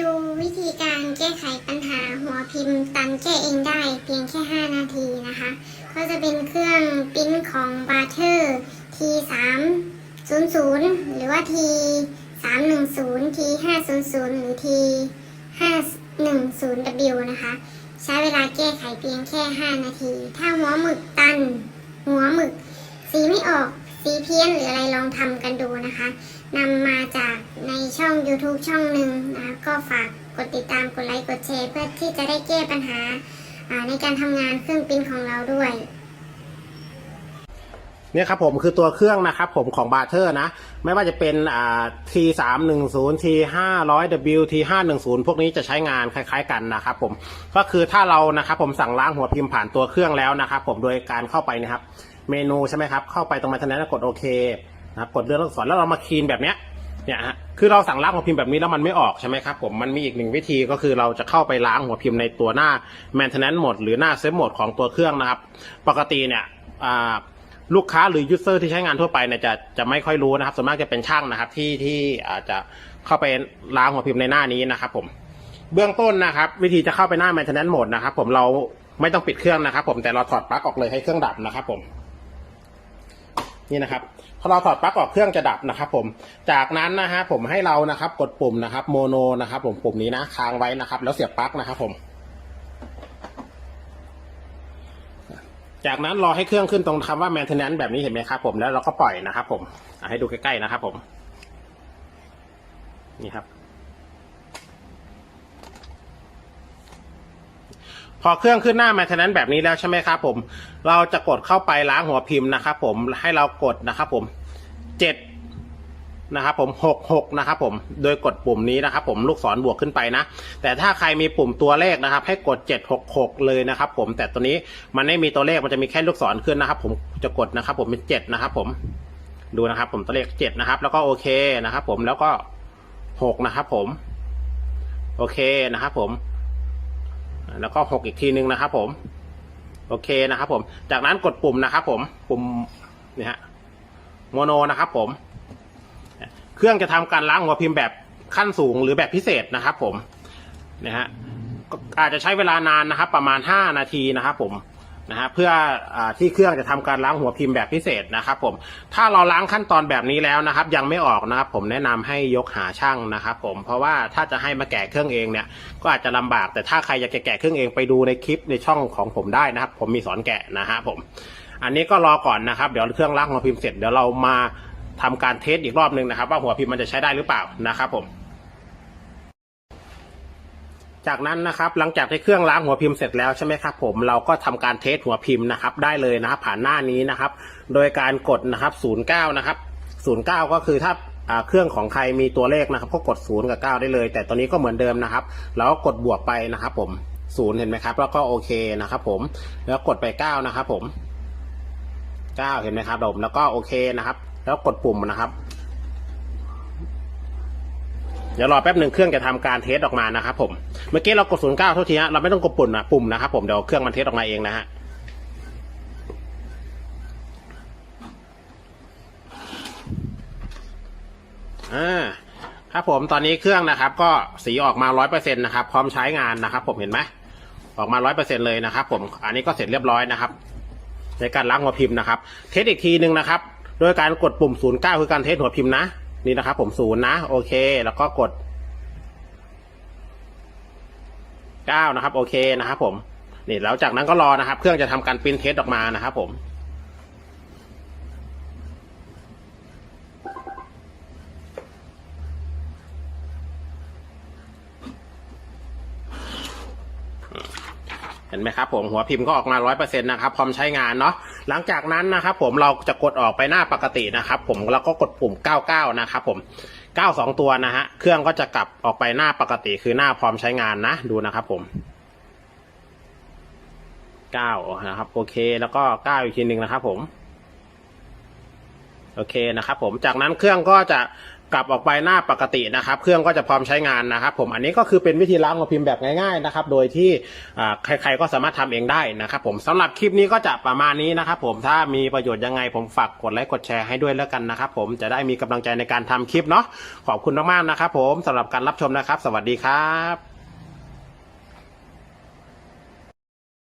ดูวิธีการแก้ไขปัญหาหัวพิมพ์ตันแก้เองได้เพียงแค่ 5 นาทีนะคะ ก็จะเป็นเครื่องปิ้นของ b a r t e r T 3 0 0 หรือว่า T 3 1 0 T 5 0 0 หรือ T 5 1 0 W นะคะ ใช้เวลาแก้ไขเพียงแค่ 5 นาที ถ้าหัวหมึกตัน หัวหมึก สีไม่ออก สีเพี้ยนหรืออะไรลองทำกันดูนะคะ นำมาจากในช่อง YouTube ช่องหนึ่งนะก็ฝากกดติดตามกดไลค์กดแชร์เพื่อที่จะได้แก้ปัญหาในการทำงานเครื่องปิ้นของเราด้วยเนี่ยครับผมคือตัวเครื่องนะครับผมของบาร์เทอร์นะ ไม่ว่าจะเป็นอ่า T 3 1 0 T 5 0 0 W T 5 1 0พวกนี้จะใช้งานคล้ายๆกันนะครับผมก็คือถ้าเรานะครับผมสั่งล้างหัวพิมพ์ผ่านตัวเครื่องแล้วนะครับผมโดยการเข้าไปนะครับ เมนูใช่ไหมครับ เข้าไปตรงมาทางนั้นแล้วกดโอเค นะกดเลื่อนลูกศรแล้วเรามาคีนแบบเนี้ยเนี่ยฮะคือเราสั่งล้างหัวพิมพ์แบบนี้แล้วมันไม่ออกใช่ไหมครับผมมันมีอีกหนึ่งวิธีก็คือเราจะเข้าไปล้างหัวพิมพ์ในตัวหน้า maintenance mode หรือหน้า save mode ของตัวเครื่องนะครับ ปกติเนี่ยลูกค้าหรือยูเซอร์ที่ใช้งานทั่วไปเนี่ยจะจะไม่ค่อยรู้นะครับส่วนมากจะเป็นช่างนะครับที่ที่อาจจะเข้าไปล้างหัวพิมพ์ในหน้านี้นะครับผมเบื้องต้นนะครับ วิธีจะเข้าไปหน้า maintenance mode นะครับผมเราไม่ต้องปิดเครื่องนะครับ ผมแต่เราถอดปลั๊กออกเลยให้เครื่องดับนะครับผมนี่นะครับ พอเราถอดปลั๊กออกเครื่องจะดับนะครับผมจากนั้นนะฮะผมให้เรานะครับกดปุ่มนะครับโมโนนะครับผมปุ่มนี้นะค้างไว้นะครับ แล้วเสียบปลั๊กนะครับผม จากนั้นรอให้เครื่องขึ้นตรงคำว่า maintenance แบบนี้เห็นไหมครับผมแล้วเราก็ปล่อยนะครับผมให้ดูใกล้ๆนะครับผมนี่ครับ พอเครื่องขึ้นหน้า maintenance แบบนี้แล้วใช่ไหมครับผม เราจะกดเข้าไปล้างหัวพิมพ์นะครับผม ให้เรากดนะครับผมเจ็ดนะครับผมหกหกนะครับผม โดยกดปุ่มนี้นะครับผมลูกศรบวกขึ้นไปนะ แต่ถ้าใครมีปุ่มตัวเลขนะครับ ให้กดเจ็ดหกหกเลยนะครับผม แต่ตัวนี้มันไม่มีตัวเลขมันจะมีแค่ลูกศรขึ้นนะครับ ผมจะกดนะครับ ผมเป็นเจ็ดนะครับ ผมดูนะครับ ผมตัวเลขเจ็ดนะครับ แล้วก็โอเคนะครับ ผมแล้วก็หกนะครับ ผม โอเคนะครับ ผม แล้วก็หกอีกทีนึงนะครับ ผม โอเคนะครับ ผม จากนั้นกดปุ่มนะครับผม ปุ่มนี่ฮะโมโนนะครับ ผม เครื่องจะทำการล้างหัวพิมพ์แบบขั้นสูงหรือแบบพิเศษนะครับ ผมนะฮะอาจจะใช้เวลานานนะครับ ประมาณห้านาทีนะครับ ผม นะฮะเพื่ออที่เครื่องจะทำการล้างหัวพิมพ์แบบพิเศษนะครับผมถ้าเราล้างขั้นตอนแบบนี้แล้วนะครับ ยังไม่ออกนะครับ ผมแนะนำให้ยกหาช่างนะครับ ผมเพราะว่าถ้าจะให้มาแกะเครื่องเองเนี่ยก็อาจจะลำบาก แต่ถ้าใครอยากจะแกะเครื่องเองไปดูในคลิปในช่องของผมได้นะครับ ผมมีสอนแกะนะฮะผมอันนี้ก็รอก่อนนะครับ เดี๋ยวเครื่องล้างหัวพิมพ์เสร็จเดี๋ยวเรามาทำการเทสอีกรอบหนึ่งนะครับ ว่าหัวพิมพ์มันจะใช้ได้หรือเปล่านะครับผม จากนั้นนะครับหลังจากที่เครื่องล้างหัวพิมพ์เสร็จแล้วใช่ไหมครับผมเราก็ทำการเทสหัวพิมพ์นะครับได้เลยนะครับผ่านหน้านี้นะครับ โดยการกดนะครับ09นะครับ09 ก็คือถ้าเครื่องของใครมีตัวเลขนะครับก็กด0กับ9ได้เลย แต่ตัวนี้ก็เหมือนเดิมนะครับเราก็กดบวกไปนะครับผม0เห็นไหมครับ แล้วก็โอเคนะครับผมแล้วกดไป9นะครับผม9เห็นไหมครับผมแล้วก็โอเคนะครับ แล้วกดปุ่มนะครับ เดี๋ยวรอแป๊บหนึ่งเครื่องจะทำการเทสออกมานะครับผม เมื่อกี้เรากด09เท่าทีฮะเราไม่ต้องกดปุ่มนะปุ่มนะครับผมเดี๋ยวเครื่องมันเทสออกมาเองนะฮะอ่าครับผมตอนนี้เครื่องนะครับ ก็สีออกมาร้อยเปอร์เซ็นต์นะครับ พร้อมใช้งานนะครับ ผมเห็นไหมออกมาร้อยเปอร์เซ็นเลยนะครับ ผมอันนี้ก็เสร็จเรียบร้อยนะครับ ในการล้างหัวพิมพ์นะครับ เทสอีกทีหนึ่งนะครับ โดยการกดปุ่ม09คือการเทสหัวพิมพ์นะ นี่นะครับผมศูนย์นะ โอเค แล้วก็กด9นะครับ โอเคนะครับผมนี่แล้วจากนั้นก็รอนะครับ เครื่องจะทำการปริ้นเทสออกมานะครับผมเห็นไหมครับผมหัวพิมพ์ก็ออกมาร้อยเปอร์เซ็นต์นะครับ พร้อมใช้งานเนาะ หลังจากนั้นนะครับผมเราจะกดออกไปหน้าปกตินะครับ ผมแล้วก็กดปุ่ม 99 นะครับผม92 ตัวนะฮะเครื่องก็จะกลับออกไปหน้าปกติคือหน้าพร้อมใช้งานนะดูนะครับผม9นะครับโอเคแล้วก็9อีกทีหนึ่งนะครับผมโอเคนะครับผมจากนั้นเครื่องก็จะ กลับออกไปหน้าปกตินะครับ เครื่องก็จะพร้อมใช้งานนะครับ ผมอันนี้ก็คือเป็นวิธีล้างหัวพิมพ์แบบง่ายๆนะครับ โดยที่ใครๆก็สามารถทำเองได้นะครับ ผมสำหรับคลิปนี้ก็จะประมาณนี้นะครับ ผมถ้ามีประโยชน์ยังไงผมฝากกดไลค์กดแชร์ให้ด้วยแล้วกันนะครับ ผมจะได้มีกำลังใจในการทำคลิปเนาะขอบคุณมากๆนะครับ ผมสำหรับการรับชมนะครับ สวัสดีครับ